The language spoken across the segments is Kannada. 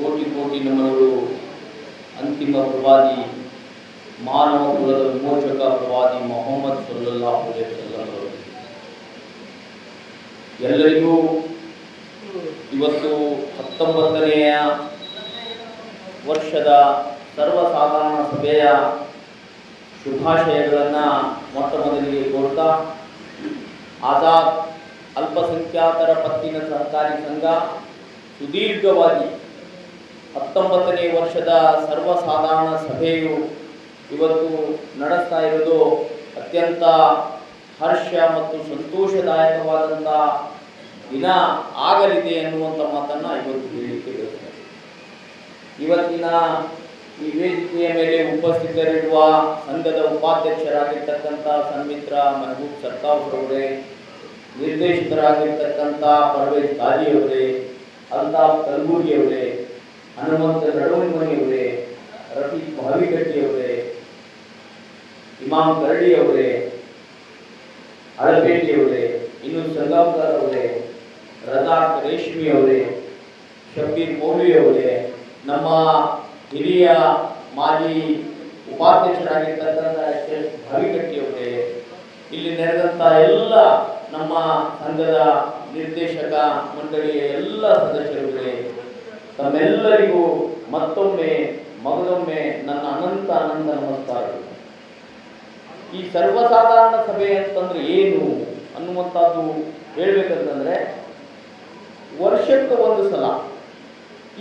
ಕೋಟಿ ಕೋಟಿ ನಮನಗಳು ಅಂತಿಮ ಪ್ರವಾದಿ, ಮಾನವ ಕುಲದ ವಿಮೋಚಕ ಪ್ರವಾದಿ ಮೊಹಮ್ಮದ್ ಅವರು. ಎಲ್ಲರಿಗೂ ಇವತ್ತು ಹತ್ತೊಂಬತ್ತನೆಯ ವರ್ಷದ ಸರ್ವಸಾಧಾರಣ ಸಭೆಯ ಶುಭಾಶಯಗಳನ್ನು ಮೊಟ್ಟ ಮೊದಲಿಗೆ ಕೋರ್ತಾ ಆಜಾದ್ ಅಲ್ಪಸಂಖ್ಯಾತರ ಪತ್ತಿನ ಸಹಕಾರಿ ಸಂಘ ಸುದೀರ್ಘವಾಗಿ ಹತ್ತೊಂಬತ್ತನೇ ವರ್ಷದ ಸರ್ವಸಾಧಾರಣ ಸಭೆಯು ಇವತ್ತು ನಡೆಸ್ತಾ ಇರೋದು ಅತ್ಯಂತ ಹರ್ಷ ಮತ್ತು ಸಂತೋಷದಾಯಕವಾದಂಥ ದಿನ ಆಗಲಿದೆ ಅನ್ನುವಂಥ ಮಾತನ್ನು ಇವತ್ತು ಹೇಳಲಿಕ್ಕೆ ಇವತ್ತಿನ ಈ ವೇದಿಕೆಯ ಮೇಲೆ ಉಪಸ್ಥಿತರಿರುವ ಸಂಘದ ಉಪಾಧ್ಯಕ್ಷರಾಗಿರ್ತಕ್ಕಂಥ ಸನ್ಮಿತ್ರ ಮೆಹಬೂಬ್ ಸರ್ತಾವ್ ಅವರೇ, ನಿರ್ದೇಶಕರಾಗಿರ್ತಕ್ಕಂಥ ಪರ್ವೇಶ್ ಕಾಜಿಯವರೇ ಅಲ್ತಾಫ್ ಕಲ್ಬೂರಿಯವರೇ ಹನುಮಂತ ನಡುವಮನಿಯವರೇ ರಫೀಕ್ ಭಾವಿಗಟ್ಟಿಯವರೇ ಇಮಾಮ್ ಕರಡಿಯವರೇ ಹಳಪೇಟೆಯವರೇ ಇನ್ನು ಸಂಗಾಂಕರ್ ಅವರೇ ರಜಾ ರೇಷ್ಮಿ ಅವರೇ ಶಬೀರ್ ಮೌಲ್ವಿ ಅವರೇ ನಮ್ಮ ಹಿರಿಯ ಮಾಜಿ ಉಪಾಧ್ಯಕ್ಷರಾಗಿರ್ತಕ್ಕಂಥ ಎಸ್ ಎಸ್ ಭಾವಿಗಟ್ಟಿಯವರೇ ಇಲ್ಲಿ ನಡೆದಂಥ ಎಲ್ಲ ನಮ್ಮ ಸಂಘದ ನಿರ್ದೇಶಕ ಮಂಡಳಿಯ ಎಲ್ಲ ಸದಸ್ಯರುಗಳೇ ತಮ್ಮೆಲ್ಲರಿಗೂ ಮತ್ತೊಮ್ಮೆ ಮಗದೊಮ್ಮೆ ನನ್ನ ಅನಂತ ಅನಂತ ನಮಸ್ಕಾರಗಳು. ಈ ಸರ್ವಸಾಧಾರಣ ಸಭೆ ಅಂತಂದ್ರೆ ಏನು ಅನ್ನುವಂಥದ್ದು ಹೇಳ್ಬೇಕಂತಂದ್ರೆ, ವರ್ಷಕ್ಕೆ ಒಂದು ಸಲ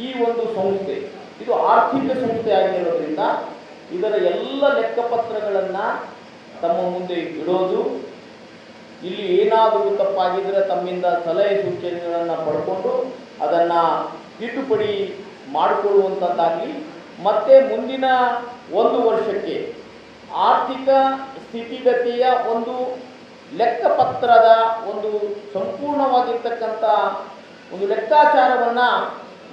ಈ ಒಂದು ಸಂಸ್ಥೆ, ಇದು ಆರ್ಥಿಕ ಸಂಸ್ಥೆ ಆಗಿರೋದ್ರಿಂದ ಇದರ ಎಲ್ಲ ಲೆಕ್ಕಪತ್ರಗಳನ್ನು ತಮ್ಮ ಮುಂದೆ ಇಡೋದು, ಇಲ್ಲಿ ಏನಾದರೂ ತಪ್ಪಾಗಿದ್ರೆ ತಮ್ಮಿಂದ ಸಲಹೆ ಸೂಚನೆಗಳನ್ನು ಪಡ್ಕೊಂಡು ಅದನ್ನು ತಿದ್ದುಪಡಿ ಮಾಡಿಕೊಳ್ಳುವಂಥದ್ದಾಗಲಿ ಮತ್ತೆ ಮುಂದಿನ ಒಂದು ವರ್ಷಕ್ಕೆ ಆರ್ಥಿಕ ಸ್ಥಿತಿಗತಿಯ ಒಂದು ಲೆಕ್ಕಪತ್ರದ ಒಂದು ಸಂಪೂರ್ಣವಾಗಿರ್ತಕ್ಕಂಥ ಒಂದು ಲೆಕ್ಕಾಚಾರವನ್ನು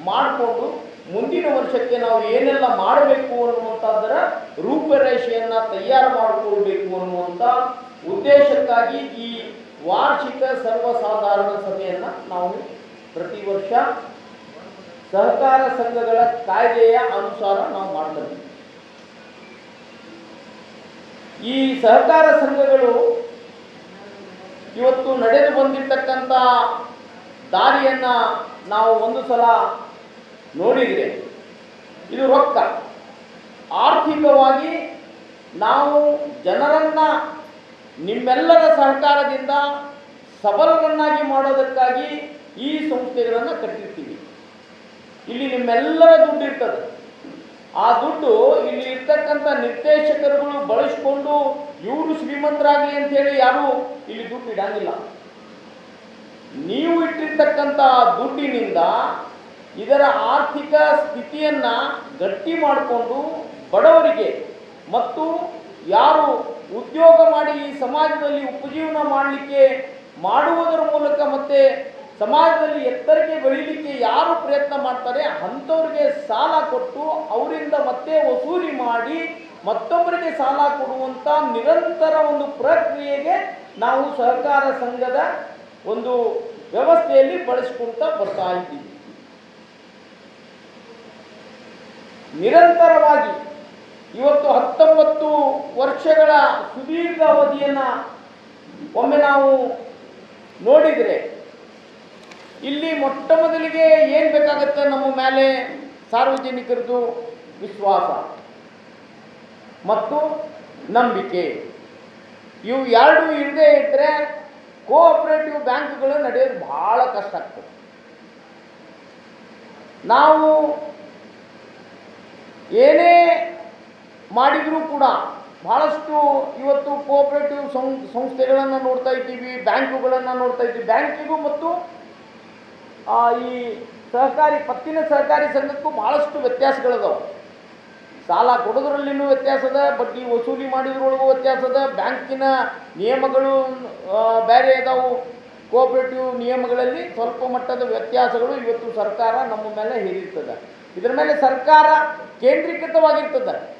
ಮಾಡಿಕೊಂಡು ಮುಂದಿನ ವರ್ಷಕ್ಕೆ ನಾವು ಏನೆಲ್ಲ ಮಾಡಬೇಕು ಅನ್ನುವಂಥದ್ದರ ರೂಪರೇಷೆಯನ್ನು ತಯಾರು ಮಾಡಿಕೊಳ್ಬೇಕು ಅನ್ನುವಂಥ ಉದ್ದೇಶಕ್ಕಾಗಿ ಈ ವಾರ್ಷಿಕ ಸರ್ವಸಾಧಾರಣ ಸಭೆಯನ್ನು ನಾವು ಪ್ರತಿ ವರ್ಷ ಸಹಕಾರ ಸಂಘಗಳ ಕಾಯ್ದೆಯ ಅನುಸಾರ ನಾವು ಮಾಡ್ತೀವಿ. ಈ ಸಹಕಾರ ಸಂಘಗಳು ಇವತ್ತು ನಡೆದು ಬಂದಿರತಕ್ಕಂಥ ದಾರಿಯನ್ನ ನಾವು ಒಂದು ಸಲ ನೋಡಿದರೆ ಇದು ರೊಕ್ಕ. ಆರ್ಥಿಕವಾಗಿ ನಾವು ಜನರನ್ನ ನಿಮ್ಮೆಲ್ಲರ ಸಹಕಾರದಿಂದ ಸಬಲರನ್ನಾಗಿ ಮಾಡೋದಕ್ಕಾಗಿ ಈ ಸಂಸ್ಥೆಗಳನ್ನು ಕಟ್ಟಿರ್ತೀವಿ. ಇಲ್ಲಿ ನಿಮ್ಮೆಲ್ಲರ ದುಡ್ಡು ಇರ್ತದೆ. ಆ ದುಡ್ಡು ಇಲ್ಲಿ ಇರ್ತಕ್ಕಂಥ ನಿರ್ದೇಶಕರುಗಳು ಬಳಸ್ಕೊಂಡು ಇವರು ಶ್ರೀಮಂತರಾಗಲಿ ಅಂತ ಹೇಳಿ ಯಾರು ಇಲ್ಲಿ ದುಡ್ಡು ಇಡಂಗಿಲ್ಲ. ನೀವು ಇಟ್ಟಿರ್ತಕ್ಕಂಥ ದುಡ್ಡಿನಿಂದ ಇದರ ಆರ್ಥಿಕ ಸ್ಥಿತಿಯನ್ನ ಗಟ್ಟಿ ಮಾಡಿಕೊಂಡು ಬಡವರಿಗೆ ಮತ್ತು ಯಾರು ಉದ್ಯೋಗ ಮಾಡಿ ಈ ಸಮಾಜದಲ್ಲಿ ಉಪಜೀವನ ಮಾಡಲಿಕ್ಕೆ ಮಾಡುವುದರ ಮೂಲಕ ಮತ್ತೆ ಸಮಾಜದಲ್ಲಿ ಎತ್ತರಕ್ಕೆ ಬೆಳೀಲಿಕ್ಕೆ ಯಾರು ಪ್ರಯತ್ನ ಮಾಡ್ತಾರೆ ಅಂಥವ್ರಿಗೆ ಸಾಲ ಕೊಟ್ಟು ಅವರಿಂದ ಮತ್ತೆ ವಸೂಲಿ ಮಾಡಿ ಮತ್ತೊಬ್ಬರಿಗೆ ಸಾಲ ಕೊಡುವಂಥ ನಿರಂತರ ಒಂದು ಪ್ರಕ್ರಿಯೆಗೆ ನಾವು ಸಹಕಾರ ಸಂಘದ ಒಂದು ವ್ಯವಸ್ಥೆಯಲ್ಲಿ ಬಳಸ್ಕೊಳ್ತಾ ಬರ್ತಾ ಇದ್ದೀವಿ. ನಿರಂತರವಾಗಿ ಇವತ್ತು ಹತ್ತೊಂಬತ್ತು ವರ್ಷಗಳ ಸುದೀರ್ಘ ಅವಧಿಯನ್ನು ಒಮ್ಮೆ ನಾವು ನೋಡಿದರೆ ಇಲ್ಲಿ ಮೊಟ್ಟ ಮೊದಲಿಗೆ ಏನು ಬೇಕಾಗತ್ತೆ ನಮ್ಮ ಮೇಲೆ ಸಾರ್ವಜನಿಕರದು ವಿಶ್ವಾಸ ಮತ್ತು ನಂಬಿಕೆ. ಇವು ಎರಡು ಇಲ್ಲದೆ ಇದ್ದರೆ ಕೋಆಪರೇಟಿವ್ ಬ್ಯಾಂಕ್ಗಳು ನಡೆಯೋದು ಬಹಳ ಕಷ್ಟ ಆಗ್ತದೆ. ನಾವು ಏನೇ ಮಾಡಿದರೂ ಕೂಡ ಬಹಳಷ್ಟು ಇವತ್ತು ಕೋಆಪರೇಟಿವ್ ಸಂಸ್ಥೆಗಳನ್ನು ನೋಡ್ತಾ ಇದ್ದೀವಿ, ಬ್ಯಾಂಕುಗಳನ್ನು ನೋಡ್ತಾ ಇದ್ದೀವಿ, ಬ್ಯಾಂಕಿಗೂ ಮತ್ತು ಈ ಸಹಕಾರಿ ಪತ್ತಿನ ಸಹಕಾರಿ ಸಂಘಕ್ಕೂ ಭಾಳಷ್ಟು ವ್ಯತ್ಯಾಸಗಳಿದಾವೆ. ಸಾಲ ಕೊಡೋದ್ರಲ್ಲಿನೂ ವ್ಯತ್ಯಾಸ ಅದ ಬಡ್ಡಿ ವಸೂಲಿ ಮಾಡಿದ್ರೊಳಗೂ ವ್ಯತ್ಯಾಸ ಅದ ಬ್ಯಾಂಕಿನ ನಿಯಮಗಳು ಆ, ಬೇರೆ ಇದಾವು. ಕೋಆಪರೇಟಿವ್ ನಿಯಮಗಳಲ್ಲಿ ಸ್ವಲ್ಪ ಮಟ್ಟದ ವ್ಯತ್ಯಾಸಗಳು ಇವತ್ತು ಸರ್ಕಾರ ನಮ್ಮ ಮೇಲೆ ಹೇರಿರ್ತದೆ ಇದರ ಮೇಲೆ ಸರ್ಕಾರ ಕೇಂದ್ರೀಕೃತವಾಗಿರ್ತದೆ.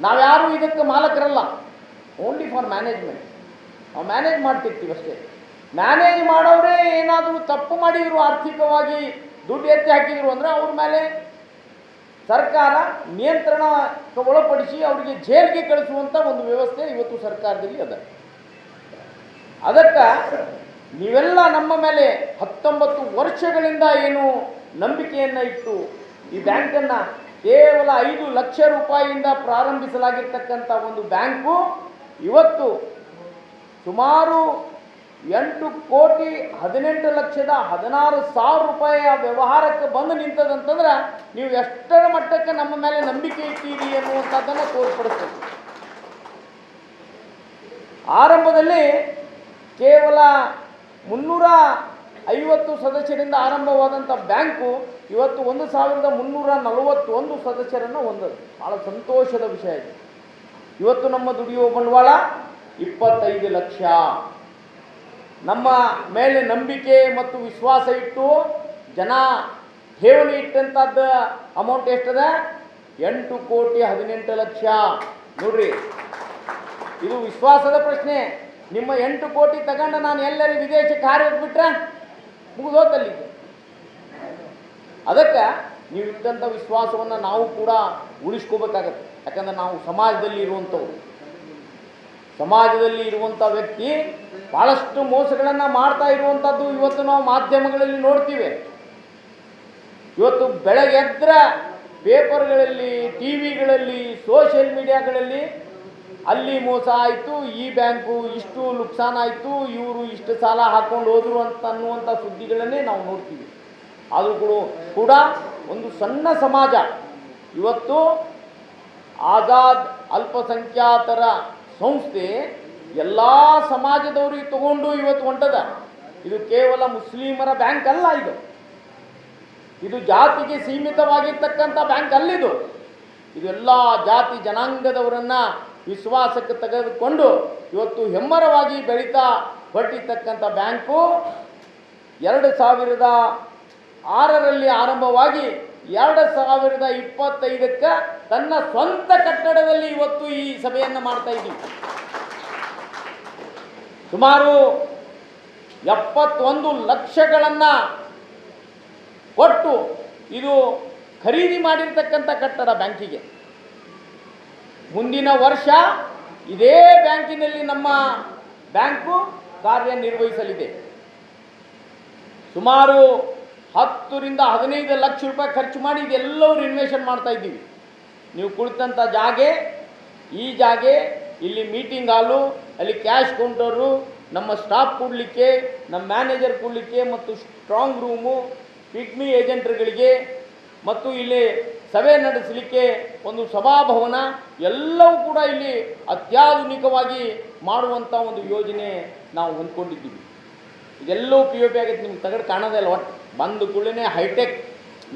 ನಾವ್ಯಾರು ಇದಕ್ಕೆ ಮಾಲಕರಲ್ಲ. ಓನ್ಲಿ ಫಾರ್ ಮ್ಯಾನೇಜ್ಮೆಂಟ್ ನಾವು ಮ್ಯಾನೇಜ್ ಮಾಡ್ತಿರ್ತೀವಿ ಅಷ್ಟೇ. ಮ್ಯಾನೇಜ್ ಮಾಡೋರೇ ಏನಾದರೂ ತಪ್ಪು ಮಾಡಿದ್ರು ಆರ್ಥಿಕವಾಗಿ ದುಡ್ಡು ಎತ್ತಿ ಹಾಕಿದ್ರು ಅಂದರೆ ಅವ್ರ ಮೇಲೆ ಸರ್ಕಾರ ನಿಯಂತ್ರಣಕ್ಕೆ ಒಳಪಡಿಸಿ ಅವರಿಗೆ ಜೈಲಿಗೆ ಕಳಿಸುವಂಥ ಒಂದು ವ್ಯವಸ್ಥೆ ಇವತ್ತು ಸರ್ಕಾರದಲ್ಲಿ ಅದ. ಅದಕ್ಕೆ ನೀವೆಲ್ಲ ನಮ್ಮ ಮೇಲೆ ಹತ್ತೊಂಬತ್ತು ವರ್ಷಗಳಿಂದ ಏನು ನಂಬಿಕೆಯನ್ನು ಇಟ್ಟು ಈ ಬ್ಯಾಂಕನ್ನು ಕೇವಲ ಐದು ಲಕ್ಷ ರೂಪಾಯಿಯಿಂದ ಪ್ರಾರಂಭಿಸಲಾಗಿರ್ತಕ್ಕಂಥ ಒಂದು ಬ್ಯಾಂಕು ಇವತ್ತು ಸುಮಾರು ಎಂಟು ಕೋಟಿ ಹದಿನೆಂಟು ಲಕ್ಷದ ಹದಿನಾರು ಸಾವಿರ ರೂಪಾಯಿಯ ವ್ಯವಹಾರಕ್ಕೆ ಬಂದು ನಿಂತದಂತಂದ್ರೆ ನೀವು ಎಷ್ಟರ ಮಟ್ಟಕ್ಕೆ ನಮ್ಮ ಮೇಲೆ ನಂಬಿಕೆ ಇಟ್ಟೀರಿ ಎನ್ನುವಂಥದ್ದನ್ನು ತೋರ್ಪಡಿಸ್ತದೆ. ಆರಂಭದಲ್ಲಿ ಕೇವಲ ಮುನ್ನೂರ ಐವತ್ತು ಸದಸ್ಯರಿಂದ ಆರಂಭವಾದಂಥ ಬ್ಯಾಂಕು ಇವತ್ತು ಒಂದು ಸಾವಿರದ ಮುನ್ನೂರ ನಲವತ್ತೊಂದು ಸದಸ್ಯರನ್ನು ಹೊಂದದು. ಭಾಳ ಸಂತೋಷದ ವಿಷಯ ಇದೆ. ಇವತ್ತು ನಮ್ಮ ದುಡಿಯುವ ಬಂಡವಾಳ ಇಪ್ಪತ್ತೈದು ಲಕ್ಷ. ನಮ್ಮ ಮೇಲೆ ನಂಬಿಕೆ ಮತ್ತು ವಿಶ್ವಾಸ ಇಟ್ಟು ಜನ ಠೇವಣಿ ಇಟ್ಟಂಥದ್ದು ಅಮೌಂಟ್ ಎಷ್ಟದ? ಎಂಟು ಕೋಟಿ ಹದಿನೆಂಟು ಲಕ್ಷ. ನೋಡ್ರಿ, ಇದು ವಿಶ್ವಾಸದ ಪ್ರಶ್ನೆ. ನಿಮ್ಮ ಎಂಟು ಕೋಟಿ ತಗೊಂಡು ನಾನು ಎಲ್ಲರೂ ವಿದೇಶಕ್ಕೆ ಹಾರಿ ಹೋಗ್ಬಿಟ್ರೆ? ಮುಗಿದೋದಲ್ಲಿ ಅದಕ್ಕೆ ನೀವು ಇಟ್ಟಂಥ ವಿಶ್ವಾಸವನ್ನು ನಾವು ಕೂಡ ಉಳಿಸ್ಕೋಬೇಕಾಗತ್ತೆ. ಯಾಕಂದ್ರೆ ನಾವು ಸಮಾಜದಲ್ಲಿ ಇರುವಂಥವ್ರು. ಸಮಾಜದಲ್ಲಿ ಇರುವಂಥ ವ್ಯಕ್ತಿ ಭಾಳಷ್ಟು ಮೋಸಗಳನ್ನು ಮಾಡ್ತಾ ಇರುವಂಥದ್ದು ಇವತ್ತು ನಾವು ಮಾಧ್ಯಮಗಳಲ್ಲಿ ನೋಡ್ತೀವಿ. ಇವತ್ತು ಬೆಳಗ್ಗೆ ಎದ್ರ ಪೇಪರ್ಗಳಲ್ಲಿ ಟಿ ವಿಗಳಲ್ಲಿ ಸೋಷಿಯಲ್ ಮೀಡಿಯಾಗಳಲ್ಲಿ ಅಲ್ಲಿ ಮೋಸ ಆಯಿತು, ಈ ಬ್ಯಾಂಕು ಇಷ್ಟು ಆಯಿತು, ಇವರು ಇಷ್ಟು ಸಾಲ ಹಾಕ್ಕೊಂಡು ಹೋದರು ಅಂತ ಅನ್ನುವಂಥ ಸುದ್ದಿಗಳನ್ನೇ ನಾವು ನೋಡ್ತೀವಿ. ಆದರೂ ಕೂಡ ಕೂಡ ಒಂದು ಸಣ್ಣ ಸಮಾಜ ಇವತ್ತು ಆಜಾದ್ ಅಲ್ಪಸಂಖ್ಯಾತರ ಸಂಸ್ಥೆ ಎಲ್ಲ ಸಮಾಜದವ್ರಿಗೆ ತಗೊಂಡು ಇವತ್ತು ಹೊಂಟದ. ಇದು ಕೇವಲ ಮುಸ್ಲಿಮರ ಬ್ಯಾಂಕ್ ಅಲ್ಲ ಇದು. ಇದು ಜಾತಿಗೆ ಸೀಮಿತವಾಗಿರ್ತಕ್ಕಂಥ ಬ್ಯಾಂಕ್ ಅಲ್ಲಿದು. ಇದೆಲ್ಲ ಜಾತಿ ಜನಾಂಗದವರನ್ನ ವಿಶ್ವಾಸಕ್ಕೆ ತೆಗೆದುಕೊಂಡು ಇವತ್ತು ಹೆಮ್ಮರವಾಗಿ ಬೆಳೀತಾ ಹೊರಟಿರ್ತಕ್ಕಂಥ ಬ್ಯಾಂಕು ಎರಡು ಸಾವಿರದ ಆರರಲ್ಲಿ ಆರಂಭವಾಗಿ ಎರಡು ಸಾವಿರದ ಇಪ್ಪತ್ತೈದಕ್ಕೆ ತನ್ನ ಸ್ವಂತ ಕಟ್ಟಡದಲ್ಲಿ ಇವತ್ತು ಈ ಸಭೆಯನ್ನು ಮಾಡ್ತಾ ಇದ್ದೀವಿ. ಸುಮಾರು ಎಪ್ಪತ್ತೊಂದು ಲಕ್ಷಗಳನ್ನು ಕೊಟ್ಟು ಇದು ಖರೀದಿ ಮಾಡಿರ್ತಕ್ಕಂಥ ಕಟ್ಟಡ ಬ್ಯಾಂಕಿಗೆ. ಮುಂದಿನ ವರ್ಷ ಇದೇ ಬ್ಯಾಂಕಿನಲ್ಲಿ ನಮ್ಮ ಬ್ಯಾಂಕು ಕಾರ್ಯನಿರ್ವಹಿಸಲಿದೆ. ಸುಮಾರು ಹತ್ತರಿಂದ ಹದಿನೈದು ಲಕ್ಷ ರೂಪಾಯಿ ಖರ್ಚು ಮಾಡಿ ಇದೆಲ್ಲವೂ ಇನ್ವೆಷನ್ ಮಾಡ್ತಾ ಇದ್ದೀವಿ. ನೀವು ಕುಳಿತಂಥ ಜಾಗೆ, ಈ ಜಾಗೆ ಇಲ್ಲಿ ಮೀಟಿಂಗ್ ಹಾಲು ಅಲ್ಲಿ ಕ್ಯಾಶ್ ಕೌಂಟರು ನಮ್ಮ ಸ್ಟಾಫ್ ಕೊಡಲಿಕ್ಕೆ, ನಮ್ಮ ಮ್ಯಾನೇಜರ್ ಕೊಡಲಿಕ್ಕೆ ಮತ್ತು ಸ್ಟ್ರಾಂಗ್ ರೂಮು ಪಿಗ್ಮಿ ಏಜೆಂಟ್ರುಗಳಿಗೆ ಮತ್ತು ಇಲ್ಲಿ ಸಭೆ ನಡೆಸಲಿಕ್ಕೆ ಒಂದು ಸಭಾಭವನ ಎಲ್ಲವೂ ಕೂಡ ಇಲ್ಲಿ ಅತ್ಯಾಧುನಿಕವಾಗಿ ಮಾಡುವಂಥ ಒಂದು ಯೋಜನೆ ನಾವು ಹೊಂದ್ಕೊಂಡಿದ್ದೀವಿ. ಇದೆಲ್ಲವೂ ಪಿ ಯು ಪಿ ಆಗೈತೆ, ನಿಮ್ಗೆ ತಗಡು ಕಾಣೋದೇ ಅಲ್ಲ ಒಟ್ಟು ಬಂದು ಕೂಡಲೇ ಹೈಟೆಕ್,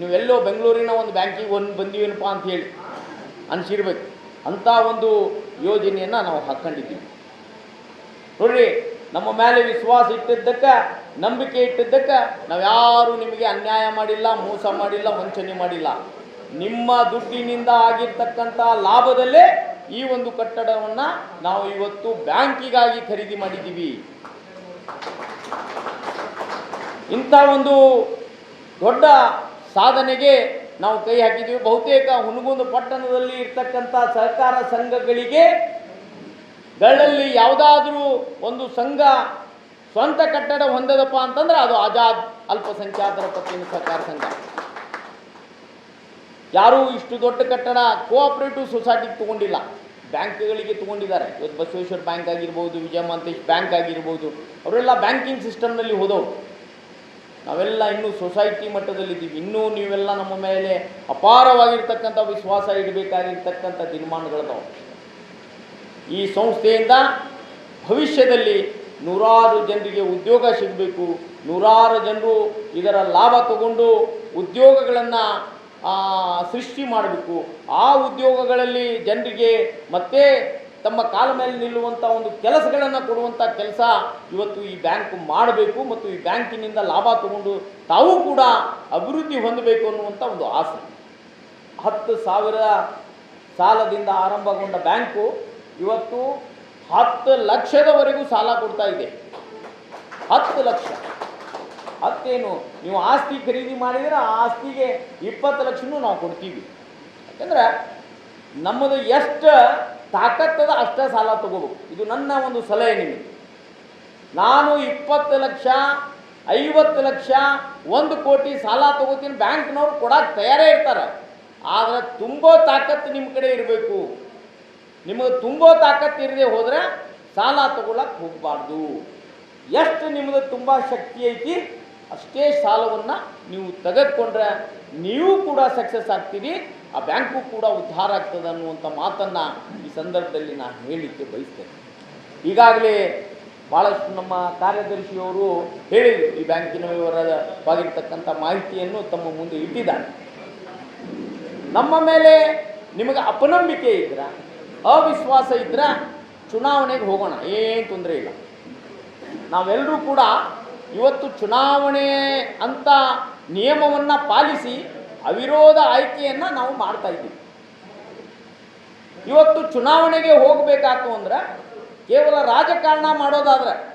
ನೀವೆಲ್ಲೋ ಬೆಂಗಳೂರಿನ ಒಂದು ಬ್ಯಾಂಕಿಗೆ ಒಂದು ಬಂದೀವೇನಪ್ಪ ಅಂತ ಹೇಳಿ ಅನಿಸಿರ್ಬೇಕು. ಅಂಥ ಒಂದು ಯೋಜನೆಯನ್ನು ನಾವು ಹಾಕ್ಕೊಂಡಿದ್ದೀವಿ ನೋಡ್ರಿ, ನಮ್ಮ ಮೇಲೆ ವಿಶ್ವಾಸ ಇಟ್ಟಿದ್ದಕ್ಕೆ, ನಂಬಿಕೆ ಇಟ್ಟಿದ್ದಕ್ಕೆ ನಾವು ಯಾರೂ ನಿಮಗೆ ಅನ್ಯಾಯ ಮಾಡಿಲ್ಲ, ಮೋಸ ಮಾಡಿಲ್ಲ, ವಂಚನೆ ಮಾಡಿಲ್ಲ. ನಿಮ್ಮ ದುಡ್ಡಿನಿಂದ ಆಗಿರ್ತಕ್ಕಂಥ ಲಾಭದಲ್ಲೇ ಈ ಒಂದು ಕಟ್ಟಡವನ್ನು ನಾವು ಇವತ್ತು ಬ್ಯಾಂಕಿಗಾಗಿ ಖರೀದಿ ಮಾಡಿದ್ದೀವಿ. ಇಂಥ ಒಂದು ದೊಡ್ಡ ಸಾಧನೆಗೆ ನಾವು ಕೈ ಹಾಕಿದ್ದೀವಿ. ಬಹುತೇಕ ಹುನಗುಂದ ಪಟ್ಟಣದಲ್ಲಿ ಇರ್ತಕ್ಕಂಥ ಸಹಕಾರ ಸಂಘಗಳಿಗೆ ಗಳಲ್ಲಿ ಯಾವುದಾದ್ರೂ ಒಂದು ಸಂಘ ಸ್ವಂತ ಕಟ್ಟಡ ಹೊಂದದಪ್ಪ ಅಂತಂದ್ರೆ ಅದು ಆಜಾದ್ ಅಲ್ಪಸಂಖ್ಯಾತರ ಪತ್ತಿನ ಸಹಕಾರ ಸಂಘ. ಯಾರೂ ಇಷ್ಟು ದೊಡ್ಡ ಕಟ್ಟಡ ಕೋಆಪರೇಟಿವ್ ಸೊಸೈಟಿಗೆ ತಗೊಂಡಿಲ್ಲ. ಬ್ಯಾಂಕ್ಗಳಿಗೆ ತಗೊಂಡಿದ್ದಾರೆ. ಇವತ್ತು ಬಸವೇಶ್ವರ ಬ್ಯಾಂಕ್ ಆಗಿರ್ಬೋದು ವಿಜಯ ಮಹಂತೇಶ್ ಬ್ಯಾಂಕ್ ಆಗಿರ್ಬೋದು, ಅವರೆಲ್ಲ ಬ್ಯಾಂಕಿಂಗ್ ಸಿಸ್ಟಮ್ನಲ್ಲಿ ಹೋದವರು. ನಾವೆಲ್ಲ ಇನ್ನೂ ಸೊಸೈಟಿ ಮಟ್ಟದಲ್ಲಿದ್ದೀವಿ. ಇನ್ನೂ ನೀವೆಲ್ಲ ನಮ್ಮ ಮೇಲೆ ಅಪಾರವಾಗಿರ್ತಕ್ಕಂಥ ವಿಶ್ವಾಸ ಇಡಬೇಕಾಗಿರ್ತಕ್ಕಂಥ ತೀರ್ಮಾನಗಳದಾವೆ. ಈ ಸಂಸ್ಥೆಯಿಂದ ಭವಿಷ್ಯದಲ್ಲಿ ನೂರಾರು ಜನರಿಗೆ ಉದ್ಯೋಗ ಸಿಗಬೇಕು. ನೂರಾರು ಜನರು ಇದರ ಲಾಭ ತಗೊಂಡು ಉದ್ಯೋಗಗಳನ್ನು ಸೃಷ್ಟಿ ಮಾಡಬೇಕು. ಆ ಉದ್ಯೋಗಗಳಲ್ಲಿ ಜನರಿಗೆ ಮತ್ತೆ ತಮ್ಮ ಕಾಲ ಮೇಲೆ ನಿಲ್ಲುವಂಥ ಒಂದು ಕೆಲಸಗಳನ್ನು ಕೊಡುವಂಥ ಕೆಲಸ ಇವತ್ತು ಈ ಬ್ಯಾಂಕ್ ಮಾಡಬೇಕು ಮತ್ತು ಈ ಬ್ಯಾಂಕಿನಿಂದ ಲಾಭ ತಗೊಂಡು ತಾವು ಕೂಡ ಅಭಿವೃದ್ಧಿ ಹೊಂದಬೇಕು ಅನ್ನುವಂಥ ಒಂದು ಆಸೆ. ಹತ್ತು ಸಾವಿರ ಸಾಲದಿಂದ ಆರಂಭಗೊಂಡ ಬ್ಯಾಂಕು ಇವತ್ತು ಹತ್ತು ಲಕ್ಷದವರೆಗೂ ಸಾಲ ಕೊಡ್ತಾ ಇದೆ. ಹತ್ತು ಲಕ್ಷ. ಹತ್ತೇನು? ನೀವು ಆಸ್ತಿ ಖರೀದಿ ಮಾಡಿದರೆ ಆ ಆಸ್ತಿಗೆ ಇಪ್ಪತ್ತು ಲಕ್ಷನೂ ನಾವು ಕೊಡ್ತೀವಿ. ಯಾಕಂದ್ರೆ ನಮ್ಮದು ಎಷ್ಟು ತಾಕತ್ತದ ಅಷ್ಟೇ ಸಾಲ ತಗೋಬೇಕು. ಇದು ನನ್ನ ಒಂದು ಸಲಹೆ ನಿಮಗೆ. ನಾನು ಇಪ್ಪತ್ತು ಲಕ್ಷ, ಐವತ್ತು ಲಕ್ಷ, ಒಂದು ಕೋಟಿ ಸಾಲ ತಗೋತೀನಿ, ಬ್ಯಾಂಕ್ನವ್ರು ಕೊಡಕ್ಕೆ ತಯಾರೇ ಇರ್ತಾರೆ. ಆದರೆ ತುಂಬೋ ತಾಕತ್ತು ನಿಮ್ಮ ಕಡೆ ಇರಬೇಕು. ನಿಮಗೆ ತುಂಬೋ ತಾಕತ್ತು ಇರದೆ ಹೋದರೆ ಸಾಲ ತಗೊಳಕ್ಕೆ ಹೋಗಬಾರ್ದು. ಎಷ್ಟು ನಿಮ್ಮದು ತುಂಬ ಶಕ್ತಿ ಐತಿ, ಅಷ್ಟೇ ಸಾಲವನ್ನು ನೀವು ತೆಗೆದುಕೊಂಡ್ರೆ ನೀವು ಕೂಡ ಸಕ್ಸಸ್ ಆಗ್ತೀರಿ. ಆ ಬ್ಯಾಂಕು ಕೂಡ ಉದ್ಧಾರ ಆಗ್ತದೆ ಅನ್ನುವಂಥ ಮಾತನ್ನು ಈ ಸಂದರ್ಭದಲ್ಲಿ ನಾನು ಹೇಳಲಿಕ್ಕೆ ಬಯಸ್ತೇನೆ. ಈಗಾಗಲೇ ಭಾಳಷ್ಟು ನಮ್ಮ ಕಾರ್ಯದರ್ಶಿಯವರು ಹೇಳಿದರು, ಈ ಬ್ಯಾಂಕಿನ ವಿವರವಾಗಿರ್ತಕ್ಕಂಥ ಮಾಹಿತಿಯನ್ನು ತಮ್ಮ ಮುಂದೆ ಇಟ್ಟಿದ್ದಾರೆ. ನಮ್ಮ ಮೇಲೆ ನಿಮಗೆ ಅಪನಂಬಿಕೆ ಇದ್ರೆ, ಅವಿಶ್ವಾಸ ಇದ್ರೆ ಚುನಾವಣೆಗೆ ಹೋಗೋಣ, ಏನು ತೊಂದರೆ ಇಲ್ಲ. ನಾವೆಲ್ಲರೂ ಕೂಡ ಇವತ್ತು ಚುನಾವಣೆ ಅಂತ ನಿಯಮವನ್ನು ಪಾಲಿಸಿ ಅವಿರೋಧ ಆಯ್ಕೆಯನ್ನು ನಾವು ಮಾಡ್ತಾ ಇದ್ದೀವಿ. ಇವತ್ತು ಚುನಾವಣೆಗೆ ಹೋಗಬೇಕಾತು ಅಂದ್ರೆ ಕೇವಲ ರಾಜಕಾರಣ ಮಾಡೋದಾದ್ರೆ